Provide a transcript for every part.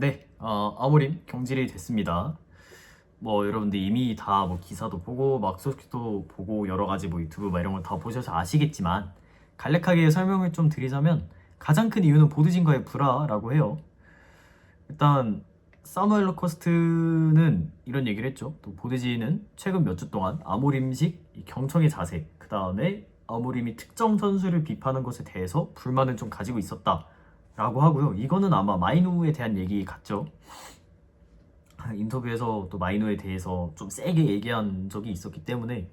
네, 어, 아모림 경질이 됐습니다. 뭐 여러분들 이미 다 뭐 기사도 보고 막 소식도 보고 여러 가지 뭐 유튜브 막 이런 걸 다 보셔서 아시겠지만 간략하게 설명을 좀 드리자면 가장 큰 이유는 보드진과의 불화라고 해요. 일단 사무엘 러커스트는 이런 얘기를 했죠. 또 보드진은 최근 몇 주 동안 아모림식 이 경청의 자세, 그 다음에 아모림이 특정 선수를 비판한 것에 대해서 불만을 좀 가지고 있었다 라고 하고요. 이거는 아마 마이누에 대한 얘기 같죠. 인터뷰에서 또 마이노에 대해서 좀 세게 얘기한 적이 있었기 때문에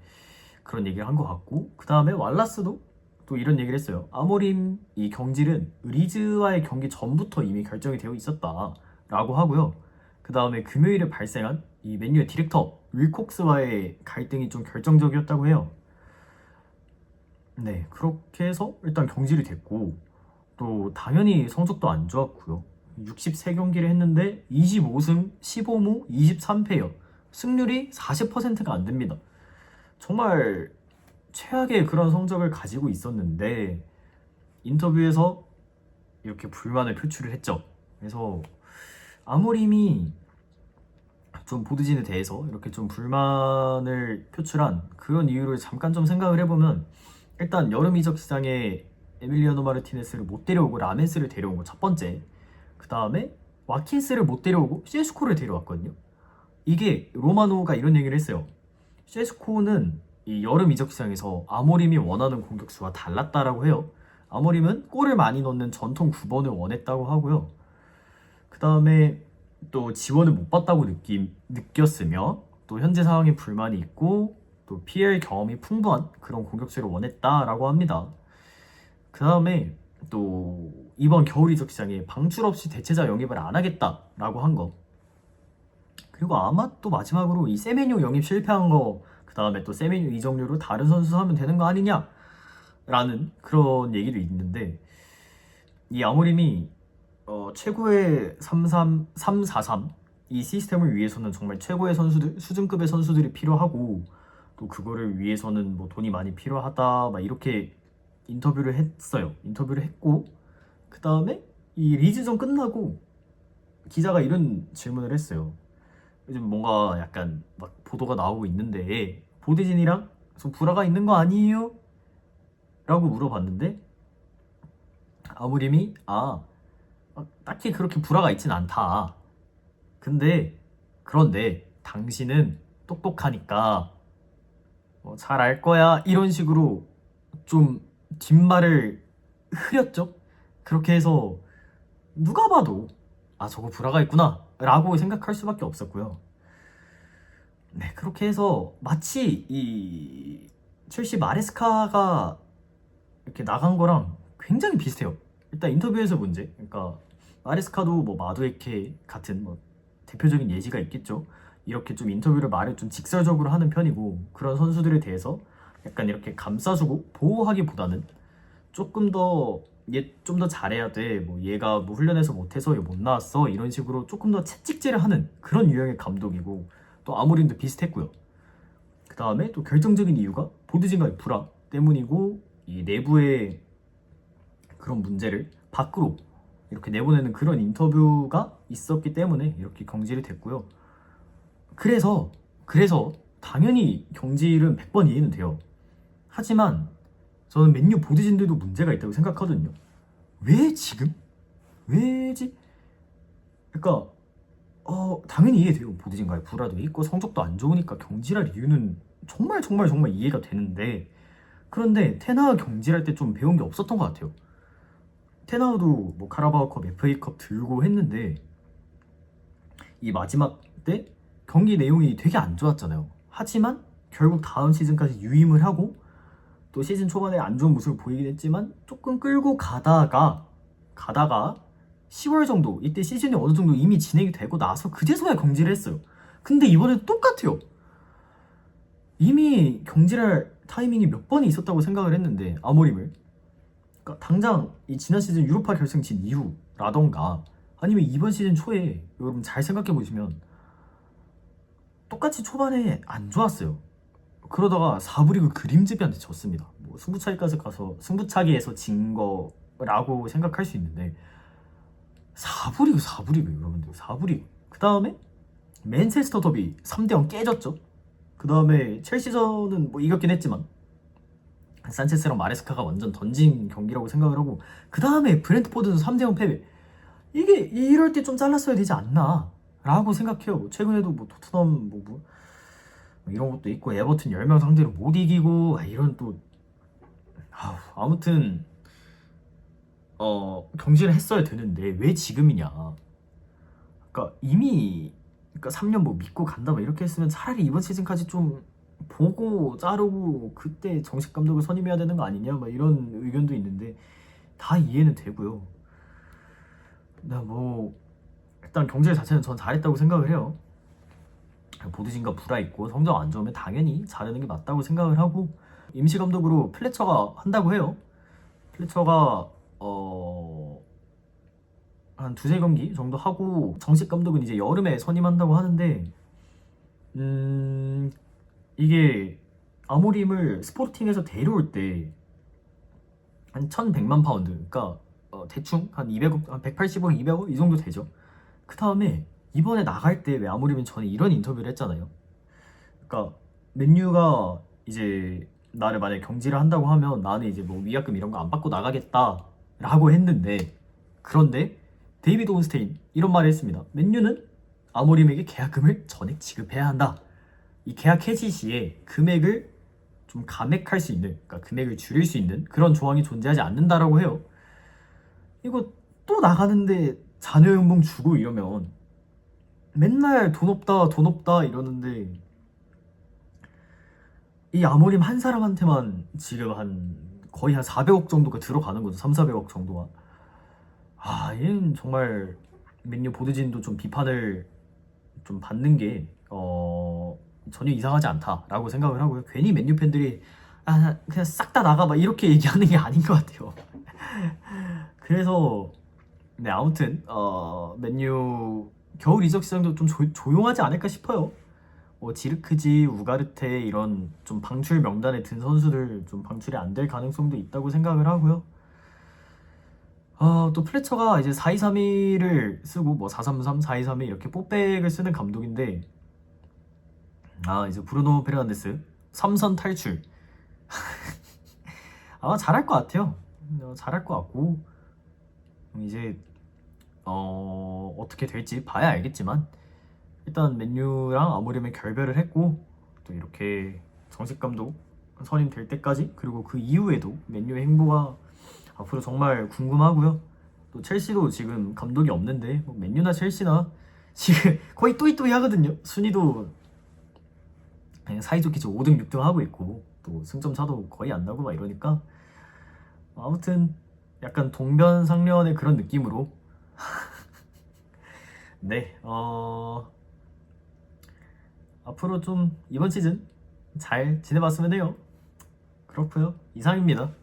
그런 얘기를 한 것 같고 그 다음에 왈라스도 또 이런 얘기를 했어요 아모림 이 경질은 리즈와의 경기 전부터 이미 결정이 되어 있었다라고 하고요 그 다음에 금요일에 발생한 이 맨유의 디렉터 윌콕스와의 갈등이 좀 결정적이었다고 해요 네 그렇게 해서 일단 경질이 됐고 또 당연히 성적도 안 좋았고요 63경기를 했는데 25승 15무 23패요. 승률이 40%가 안 됩니다. 정말 최악의 그런 성적을 가지고 있었는데 인터뷰에서 이렇게 불만을 표출을 했죠. 그래서 아모림이 좀 보드진에 대해서 이렇게 좀 불만을 표출한 그런 이유를 잠깐 좀 생각을 해보면 일단 여름 이적 시장에 에밀리아노 마르티네스를 못 데려오고 라멘스를 데려온 거 첫 번째 그 다음에 와킨스를 못 데려오고 셰스코를 데려왔거든요. 이게 로마노가 이런 얘기를 했어요. 셰스코는 이 여름 이적 시장에서 아모림이 원하는 공격수와 달랐다라고 해요. 아모림은 골을 많이 넣는 전통 9번을 원했다고 하고요. 그 다음에 또 지원을 못 받다고 느낌, 느꼈으며 또 현재 상황에 불만이 있고 또 PL 경험이 풍부한 그런 공격수를 원했다라고 합니다. 그 다음에 또 이번 겨울 이적 시장에 방출 없이 대체자 영입을 안 하겠다라고 한 거. 그리고 아마 또 마지막으로 이 세메뉴 영입 실패한 거, 그 다음에 또 세메뉴 이적료로 다른 선수 하면 되는 거 아니냐? 라는 그런 얘기도 있는데, 이 아모림이 어, 최고의 33, 343, 이 시스템을 위해서는 정말 최고의 선수들, 수준급의 선수들이 필요하고, 또 그거를 위해서는 뭐 돈이 많이 필요하다, 막 이렇게 인터뷰를 했어요. 인터뷰를 했고 그 다음에 이 리즈전 끝나고 기자가 이런 질문을 했어요. 요즘 뭔가 약간 막 보도가 나오고 있는데 보드진이랑 좀 불화가 있는 거 아니에요? 라고 물어봤는데 아무림이 아 아, 딱히 그렇게 불화가 있진 않다. 근데 그런데 당신은 똑똑하니까 뭐 잘알 거야 이런 식으로 좀 뒷말을 흐렸죠. 그렇게 해서 누가 봐도 아 저거 불화가 있구나 라고 생각할 수밖에 없었고요. 네 그렇게 해서 마치 이 첼시 마레스카가 이렇게 나간 거랑 굉장히 비슷해요. 일단 인터뷰에서 문제. 그러니까 마레스카도 뭐 마두에케 같은 뭐 대표적인 예시가 있겠죠. 이렇게 좀 인터뷰를 말을 좀 직설적으로 하는 편이고 그런 선수들에 대해서 약간 이렇게 감싸주고 보호하기보다는 조금 더 얘 좀 더 잘해야 돼. 뭐 얘가 뭐 훈련해서 못해서 얘 못 나왔어. 이런 식으로 조금 더 채찍질을 하는 그런 유형의 감독이고 또 아모림도 비슷했고요. 그 다음에 또 결정적인 이유가 보드진과의 불화 때문이고 이 내부의 그런 문제를 밖으로 이렇게 내보내는 그런 인터뷰가 있었기 때문에 이렇게 경질이 됐고요. 그래서 그래서 당연히 경질은 100번 이해는 돼요. 하지만 저는 맨유 보드진들도 문제가 있다고 생각하거든요. 왜 지금? 왜지? 그러니까 어 당연히 이해돼요. 보드진과의 불화도 있고 성적도 안 좋으니까 경질할 이유는 정말 정말 정말 이해가 되는데 그런데 테나우 경질할 때 좀 배운 게 없었던 것 같아요. 테나우도 뭐 카라바오컵, FA컵 들고 했는데 이 마지막 때 경기 내용이 되게 안 좋았잖아요. 하지만 결국 다음 시즌까지 유임을 하고 또 시즌 초반에 안 좋은 모습을 보이긴 했지만 조금 끌고 가다가 가다가 10월 정도 이때 시즌이 어느 정도 이미 진행이 되고 나서 그제서야 경질을 했어요. 근데 이번에도 똑같아요. 이미 경질할 타이밍이 몇 번이 있었다고 생각을 했는데 아모림을 그러니까 당장 이 지난 시즌 유로파 결승 진 이후라던가 아니면 이번 시즌 초에 여러분 잘 생각해 보시면 똑같이 초반에 안 좋았어요. 그러다가 4부 리그 그림즈비한테 졌습니다. 뭐 승부차기까지 가서 승부차기에서 진 거라고 생각할 수 있는데 4부 리그 4부 리그 여러분들 4부 리그. 그 다음에 맨체스터 더비 3대0 깨졌죠. 그 다음에 첼시전은 뭐 이겼긴 했지만 산체스랑 마레스카가 완전 던진 경기라고 생각을 하고 그 다음에 브렌트포드도 3대0 패배. 이게 이럴 때 좀 잘랐어야 되지 않나 라고 생각해요. 최근에도 뭐 토트넘 뭐, 뭐 이런 것도 있고 에버튼 10명 상대로 못 이기고 아, 이런 또 아우, 아무튼 어 경질을 했어야 되는데 왜 지금이냐. 그러니까 이미 그러니까 3년 뭐 믿고 간다 막 이렇게 했으면 차라리 이번 시즌까지 좀 보고 자르고 그때 정식 감독을 선임해야 되는 거 아니냐 막 이런 의견도 있는데 다 이해는 되고요. 근데 뭐 일단 경질 자체는 전 잘했다고 생각을 해요 보드진과 불화 있고 성적 안 좋으면 당연히 자르는 게 맞다고 생각을 하고 임시 감독으로 플래처가 한다고 해요. 플래처가 어... 한 두세 경기 정도 하고 정식 감독은 이제 여름에 선임한다고 하는데 음 이게 아모림을 스포팅에서 데려올 때 한 1100만 파운드 그러니까 어, 대충 한 200억 한 180억 200억 이 정도 되죠 그 다음에 이번에 나갈 때 왜 아모림은 전에 이런 인터뷰를 했잖아요 그러니까 맨유가 이제 나를 만약에 경질을 한다고 하면 나는 이제 뭐 위약금 이런 거 안 받고 나가겠다라고 했는데 그런데 데이비드 온스테인 이런 말을 했습니다. 맨유는 아모림에게 계약금을 전액 지급해야 한다. 이 계약 해지 시에 금액을 좀 감액할 수 있는, 그러니까 금액을 줄일 수 있는 그런 조항이 존재하지 않는다라고 해요. 이거 또 나가는데 자녀 연봉 주고 이러면 맨날 돈 없다, 돈 없다 이러는데 이 아모림 한 사람한테만 지금 한 거의 한 400억 정도가 들어가는 거죠. 3, 400억 정도가. 아, 얘는 정말 맨유 보드진도 좀 비판을 좀 받는 게 어, 전혀 이상하지 않다라고 생각을 하고요. 괜히 맨유 팬들이 아, 그냥 싹 다 나가 막 이렇게 얘기하는 게 아닌 것 같아요. 그래서 네 아무튼 어, 맨유 겨울 이적 시장도 좀 조, 조용하지 않을까 싶어요. 뭐 지르크지, 우가르테 이런 좀 방출 명단에 든 선수들 좀 방출이 안 될 가능성도 있다고 생각을 하고요. 아, 또 플래처가 이제 4-2-3-1을 쓰고 뭐 4-3-3, 4-2-3-1 이렇게 뽀백을 쓰는 감독인데 아, 이제 브루노 페르난데스 3선 탈출. 아마 잘할 것 같아요. 어, 잘할 것 같고 이제 어, 어떻게 될지 봐야 알겠지만 일단 맨유랑 아모림의 결별을 했고 또 이렇게 정식 감독 선임 될 때까지 그리고 그 이후에도 맨유의 행보가 앞으로 정말 궁금하고요. 또 첼시도 지금 감독이 없는데 뭐 맨유나 첼시나 지금 거의 또이또이 하거든요. 순위도 사이좋게 지금 5등 6등 하고 있고 또 승점 차도 거의 안 나고 막 이러니까 아무튼 약간 동변상련의 그런 느낌으로 네, 어 앞으로 좀 이번 시즌 잘 지내봤으면 해요. 그렇고요. 이상입니다.